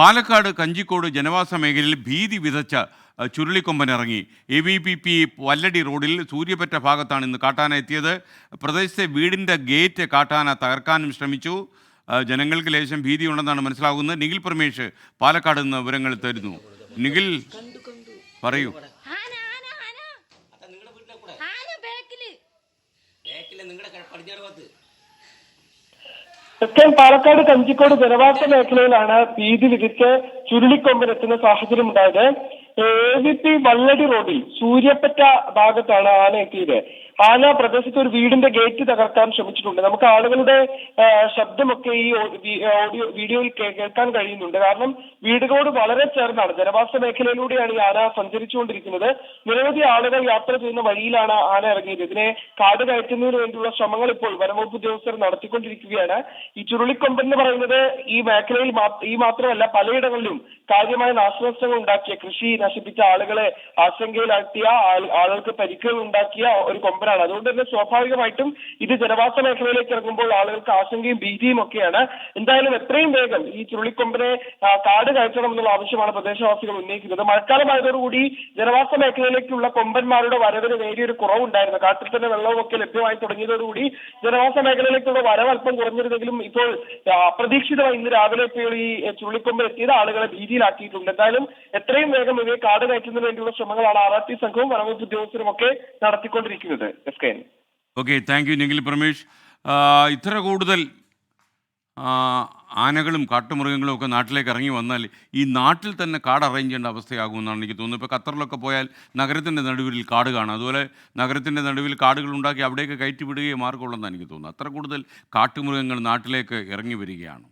പാലക്കാട് കഞ്ചിക്കോട് ജനവാസ മേഖലയിൽ ഭീതി വിതച്ച ചുരുളിക്കൊമ്പനിറങ്ങി. ചുരുളിക്കൊമ്പൻ ഇറങ്ങി A V P P Valladi റോഡിൽ സൂര്യപറ്റ ഭാഗത്താണ് ഇന്ന് കാട്ടാന എത്തിയത്. പ്രദേശത്തെ വീടിന്റെ ഗേറ്റ് കാട്ടാന തകർക്കാനും ശ്രമിച്ചു. ജനങ്ങൾക്ക് ലേശം ഭീതിയുണ്ടെന്നാണ് മനസ്സിലാകുന്നത്. നിഖിൽ പ്രമേഷ് പാലക്കാട് നിന്ന് വിവരങ്ങൾ തരുന്നു. നിഖിൽ പറയൂ. നിങ്ങളുടെ പടിഞ്ഞാറ് ഭാഗത്ത്. തെക്കൻ പാലക്കാട് കഞ്ചിക്കോട് ജനവാസ മേഖലയിലാണ് ഭീതി വിധിച്ച് ചുരുളിക്കൊമ്പൻ എത്തുന്ന സാഹചര്യം ഉണ്ടായത്. എ വി പി വള്ളടി റോഡിൽ സൂര്യപ്പറ്റ ഭാഗത്താണ് ആന എത്തിയത്. ആന പ്രദേശത്ത് ഒരു വീടിന്റെ ഗേറ്റ് തകർക്കാൻ ശ്രമിച്ചിട്ടുണ്ട്. നമുക്ക് ആളുകളുടെ ശബ്ദമൊക്കെ ഈ ഓഡിയോ വീഡിയോയിൽ കേൾക്കാൻ കഴിയുന്നുണ്ട്. കാരണം വീടുകളോട് വളരെ ചേർന്നാണ്. ജനവാസ മേഖലയിലൂടെയാണ് ഈ ആന സഞ്ചരിച്ചുകൊണ്ടിരിക്കുന്നത്. നിരവധി ആളുകൾ യാത്ര ചെയ്യുന്ന വഴിയിലാണ് ആന ഇറങ്ങിയത്. ഇതിനെ കാട് കയറ്റുന്നതിന് വേണ്ടിയുള്ള ശ്രമങ്ങൾ ഇപ്പോൾ വനംവകുപ്പ് ഉദ്യോഗസ്ഥർ നടത്തിക്കൊണ്ടിരിക്കുകയാണ്. ഈ ചുരുളിക്കൊമ്പൻ എന്ന് പറയുന്നത് ഈ മേഖലയിൽ ഈ മാത്രമല്ല പലയിടങ്ങളിലും കാര്യമായ നാശനഷ്ടങ്ങൾ ഉണ്ടാക്കിയ കൃഷി നശിപ്പിച്ച ആളുകളെ ആശങ്കയിലാക്കിയ ആളുകൾക്ക് പരിക്കുകൾ ഉണ്ടാക്കിയ ഒരു കൊമ്പനാണ് അതുകൊണ്ട് തന്നെ സ്വാഭാവികമായിട്ടും ഇത് ജനവാസ മേഖലയിലേക്ക് ഇറങ്ങുമ്പോൾ ആളുകൾക്ക് ആശങ്കയും ഭീതിയും ഒക്കെയാണ്. എന്തായാലും എത്രയും വേഗം ഈ ചുരുളിക്കൊമ്പനെ കാട് കയറ്റണം എന്നുള്ള ആവശ്യമാണ് പ്രദേശവാസികൾ ഉന്നയിക്കുന്നത്. മഴക്കാലമായതോടുകൂടി ജനവാസ മേഖലയിലേക്കുള്ള കൊമ്പന്മാരുടെ വരവിന് നേരിയൊരു കുറവുണ്ടായിരുന്നു. കാട്ടിൽ തന്നെ വെള്ളവും ഒക്കെ ലഭ്യമായി തുടങ്ങിയതോടുകൂടി ജനവാസ മേഖലയിലേക്കുള്ള വരവ് അല്പം കുറഞ്ഞിരുന്നെങ്കിലും ഇപ്പോൾ അപ്രതീക്ഷിതമായി ഇന്ന് രാവിലെ ഇപ്പോൾ ഈ ചുള്ളിക്കൊമ്പിൽ എത്തിയത് ആളുകളെ ഭീതിയിലാക്കിയിട്ടുണ്ട്. എന്തായാലും എത്രയും വേഗം ഇവയെ കാട് കയറ്റുന്നതിന് വേണ്ടിയുള്ള ശ്രമങ്ങളാണ് ആർ ആർ ടി സംഘവും വനംവകുപ്പ് ഉദ്യോഗസ്ഥരും ഒക്കെ നടത്തിക്കൊണ്ടിരിക്കുന്നത്. Okay thank you Nikhil Pramesh ഇത്ര കൂടുതൽ ആനകളും കാട്ടുമൃഗങ്ങളും ഒക്കെ നാട്ടിലേക്ക് ഇറങ്ങി വന്നാൽ ഈ നാട്ടിൽ തന്നെ കാട് അറേഞ്ച് ചെയ്യേണ്ട അവസ്ഥയാകുമെന്നാണ് എനിക്ക് തോന്നുന്നത്. ഇപ്പോൾ ഖത്തറിലൊക്കെ പോയാൽ നഗരത്തിന്റെ നടുവിൽ കാട് കാണാം. അതുപോലെ നഗരത്തിന്റെ നടുവിൽ കാടുകൾ ഉണ്ടാക്കി അവിടേക്ക് കയറ്റി വിടുകയും മാർഗമുള്ളതെന്നാണ് എനിക്ക് തോന്നുന്നത്. അത്ര കൂടുതൽ കാട്ടുമൃഗങ്ങൾ നാട്ടിലേക്ക് ഇറങ്ങി വരികയാണ്.